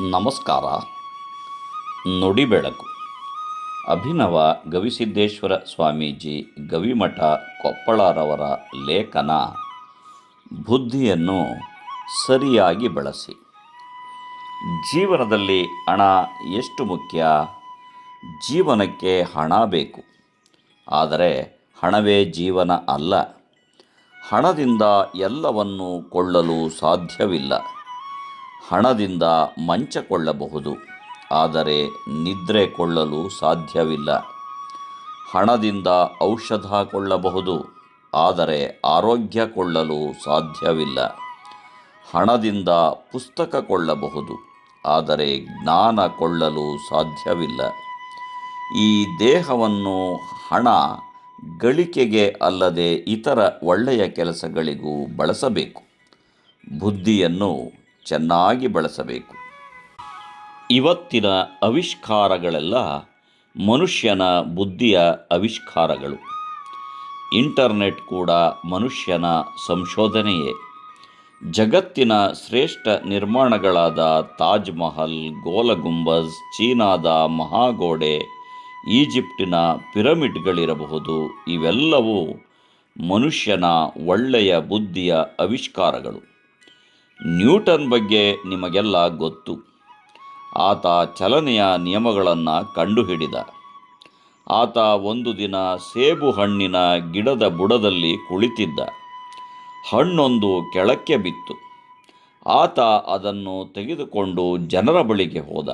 ನಮಸ್ಕಾರ. ನುಡಿಬೆಳಕು. ಅಭಿನವ ಗವಿಸಿದ್ದೇಶ್ವರ ಸ್ವಾಮೀಜಿ ಗವಿಮಠ ಕೊಪ್ಪಳರವರ ಲೇಖನ. ಬುದ್ಧಿಯನ್ನು ಸರಿಯಾಗಿ ಬಳಸಿ. ಜೀವನದಲ್ಲಿ ಹಣ ಎಷ್ಟು ಮುಖ್ಯ? ಜೀವನಕ್ಕೆ ಹಣ ಬೇಕು. ಆದರೆ ಹಣವೇ ಜೀವನ ಅಲ್ಲ. ಹಣದಿಂದ ಎಲ್ಲವನ್ನು ಕೊಳ್ಳಲು ಸಾಧ್ಯವಿಲ್ಲ. ಹಣದಿಂದ ಮಂಚ ಕೊಳ್ಳಬಹುದು ಆದರೆ ನಿದ್ರೆ ಕೊಳ್ಳಲು ಸಾಧ್ಯವಿಲ್ಲ. ಹಣದಿಂದ ಔಷಧ ಕೊಳ್ಳಬಹುದು, ಆದರೆ ಆರೋಗ್ಯ ಕೊಳ್ಳಲು ಸಾಧ್ಯವಿಲ್ಲ. ಹಣದಿಂದ ಪುಸ್ತಕ ಕೊಳ್ಳಬಹುದು, ಆದರೆ ಜ್ಞಾನ ಕೊಳ್ಳಲು ಸಾಧ್ಯವಿಲ್ಲ. ಈ ದೇಹವನ್ನು ಹಣ ಗಳಿಕೆಗೆ ಅಲ್ಲದೆ ಇತರ ಒಳ್ಳೆಯ ಕೆಲಸಗಳಿಗೂ ಬಳಸಬೇಕು. ಬುದ್ಧಿಯನ್ನು ಚೆನ್ನಾಗಿ ಬಳಸಬೇಕು. ಇವತ್ತಿನ ಆವಿಷ್ಕಾರಗಳೆಲ್ಲ ಮನುಷ್ಯನ ಬುದ್ಧಿಯ ಆವಿಷ್ಕಾರಗಳು. ಇಂಟರ್ನೆಟ್ ಕೂಡ ಮನುಷ್ಯನ ಸಂಶೋಧನೆಯೇ. ಜಗತ್ತಿನ ಶ್ರೇಷ್ಠ ನಿರ್ಮಾಣಗಳಾದ ತಾಜ್ ಮಹಲ್ ಗೋಲಗುಂಬಜ್ ಚೀನಾದ ಮಹಾಗೋಡೆ, ಈಜಿಪ್ಟಿನ ಪಿರಮಿಡ್ಗಳಿರಬಹುದು, ಇವೆಲ್ಲವೂ ಮನುಷ್ಯನ ಒಳ್ಳೆಯ ಬುದ್ಧಿಯ ಆವಿಷ್ಕಾರಗಳು. ನ್ಯೂಟನ್ ಬಗ್ಗೆ ನಿಮಗೆಲ್ಲ ಗೊತ್ತು. ಆತ ಚಲನೆಯ ನಿಯಮಗಳನ್ನು ಕಂಡುಹಿಡಿದ. ಆತ ಒಂದು ದಿನ ಸೇಬು ಹಣ್ಣಿನ ಗಿಡದ ಬುಡದಲ್ಲಿ ಕುಳಿತಿದ್ದ. ಹಣ್ಣೊಂದು ಕೆಳಕ್ಕೆ ಬಿತ್ತು. ಆತ ಅದನ್ನು ತೆಗೆದುಕೊಂಡು ಜನರ ಬಳಿಗೆ ಹೋದ.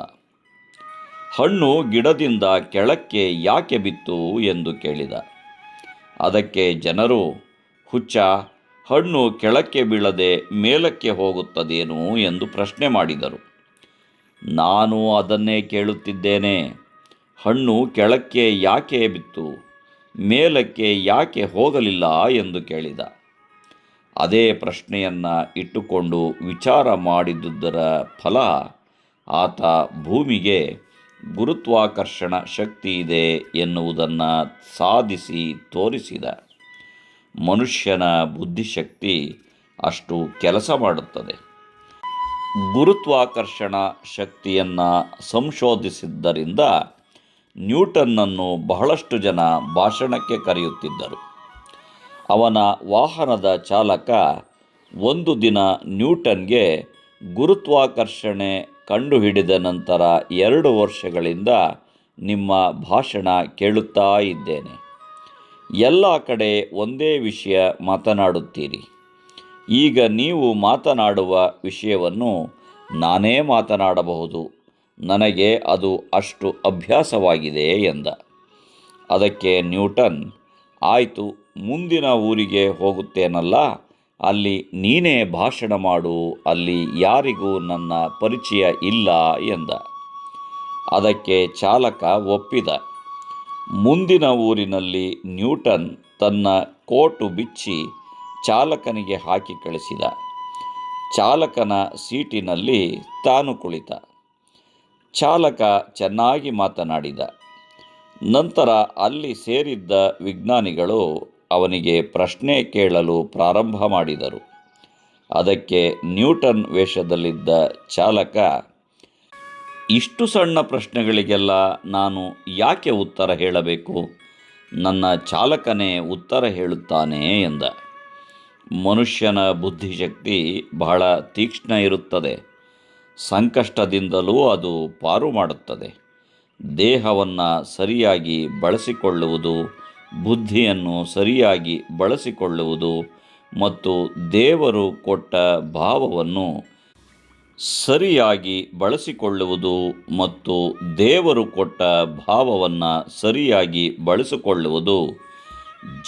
ಹಣ್ಣು ಗಿಡದಿಂದ ಕೆಳಕ್ಕೆ ಯಾಕೆ ಬಿತ್ತು ಎಂದು ಕೇಳಿದ. ಅದಕ್ಕೆ ಜನರು, ಹುಚ್ಚ ಹಣ್ಣು ಕೆಳಕ್ಕೆ ಬೀಳದೆ ಮೇಲಕ್ಕೆ ಹೋಗುತ್ತದೇನು ಎಂದು ಪ್ರಶ್ನೆ ಮಾಡಿದರು. ನಾನು ಅದನ್ನೇ ಕೇಳುತ್ತಿದ್ದೇನೆ. ಹಣ್ಣು ಕೆಳಕ್ಕೆ ಯಾಕೆ ಬಿತ್ತು? ಮೇಲಕ್ಕೆ ಯಾಕೆ ಹೋಗಲಿಲ್ಲ ಎಂದು ಕೇಳಿದ. ಅದೇ ಪ್ರಶ್ನೆಯನ್ನು ಇಟ್ಟುಕೊಂಡು ವಿಚಾರ ಮಾಡಿದ್ದುದರ ಫಲ ಆತ ಭೂಮಿಗೆ ಗುರುತ್ವಾಕರ್ಷಣ ಶಕ್ತಿ ಇದೆ ಎನ್ನುವುದನ್ನು ಸಾಧಿಸಿ ತೋರಿಸಿದ. ಮನುಷ್ಯನ ಬುದ್ಧಿಶಕ್ತಿ ಅಷ್ಟು ಕೆಲಸ ಮಾಡುತ್ತದೆ. ಗುರುತ್ವಾಕರ್ಷಣ ಶಕ್ತಿಯನ್ನು ಸಂಶೋಧಿಸಿದ್ದರಿಂದ ನ್ಯೂಟನ್ನನ್ನು ಬಹಳಷ್ಟು ಜನ ಭಾಷಣಕ್ಕೆ ಕರೆಯುತ್ತಿದ್ದರು. ಅವನ ವಾಹನದ ಚಾಲಕ ಒಂದು ದಿನ ನ್ಯೂಟನ್ಗೆ ಗುರುತ್ವಾಕರ್ಷಣೆ ಕಂಡುಹಿಡಿದ ನಂತರ ಎರಡು ವರ್ಷಗಳಿಂದ ನಿಮ್ಮ ಭಾಷಣ ಕೇಳುತ್ತಾ ಇದ್ದೇನೆ. ಎಲ್ಲ ಕಡೆ ಒಂದೇ ವಿಷಯ ಮಾತನಾಡುತ್ತೀರಿ. ಈಗ ನೀವು ಮಾತನಾಡುವ ವಿಷಯವನ್ನು ನಾನೇ ಮಾತನಾಡಬಹುದು. ನನಗೆ ಅದು ಅಷ್ಟು ಅಭ್ಯಾಸವಾಗಿದೆ ಎಂದ. ಅದಕ್ಕೆ ನ್ಯೂಟನ್, ಆಯಿತು, ಮುಂದಿನ ಊರಿಗೆ ಹೋಗುತ್ತೇನಲ್ಲ? ಅಲ್ಲಿ ನೀನೇ ಭಾಷಣ ಮಾಡು, ಅಲ್ಲಿ ಯಾರಿಗೂ ನನ್ನ ಪರಿಚಯ ಇಲ್ಲ ಎಂದ. ಅದಕ್ಕೆ ಚಾಲಕ ಒಪ್ಪಿದ. ಮುಂದಿನ ಊರಿನಲ್ಲಿ ನ್ಯೂಟನ್ ತನ್ನ ಕೋಟು ಬಿಚ್ಚಿ ಚಾಲಕನಿಗೆ ಹಾಕಿ ಕಳಿಸಿದ. ಚಾಲಕನ ಸೀಟಿನಲ್ಲಿ ತಾನು ಕುಳಿತ. ಚಾಲಕ ಚೆನ್ನಾಗಿ ಮಾತನಾಡಿದ. ನಂತರ ಅಲ್ಲಿ ಸೇರಿದ್ದ ವಿಜ್ಞಾನಿಗಳು ಅವನಿಗೆ ಪ್ರಶ್ನೆ ಕೇಳಲು ಪ್ರಾರಂಭ ಮಾಡಿದರು. ಅದಕ್ಕೆ ನ್ಯೂಟನ್ ವೇಷದಲ್ಲಿದ್ದ ಚಾಲಕ ಇಷ್ಟು ಸಣ್ಣ ಪ್ರಶ್ನೆಗಳಿಗೆಲ್ಲ ನಾನು ಯಾಕೆ ಉತ್ತರ ಹೇಳಬೇಕು? ನನ್ನ ಚಾಲಕನೇ ಉತ್ತರ ಹೇಳುತ್ತಾನೆ ಎಂದ. ಮನುಷ್ಯನ ಬುದ್ಧಿಶಕ್ತಿ ಬಹಳ ತೀಕ್ಷ್ಣ ಇರುತ್ತದೆ. ಸಂಕಷ್ಟದಿಂದಲೂ ಅದು ಪಾರು ಮಾಡುತ್ತದೆ. ದೇಹವನ್ನು ಸರಿಯಾಗಿ ಬಳಸಿಕೊಳ್ಳುವುದು, ಬುದ್ಧಿಯನ್ನು ಸರಿಯಾಗಿ ಬಳಸಿಕೊಳ್ಳುವುದು ಮತ್ತು ದೇವರು ಕೊಟ್ಟ ಭಾವವನ್ನು ಸರಿಯಾಗಿ ಬಳಸಿಕೊಳ್ಳುವುದು ಮತ್ತು ದೇವರು ಕೊಟ್ಟ ಭಾವವನ್ನು ಸರಿಯಾಗಿ ಬಳಸಿಕೊಳ್ಳುವುದು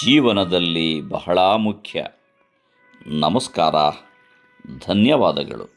ಜೀವನದಲ್ಲಿ ಬಹಳ ಮುಖ್ಯ. ನಮಸ್ಕಾರ. ಧನ್ಯವಾದಗಳು.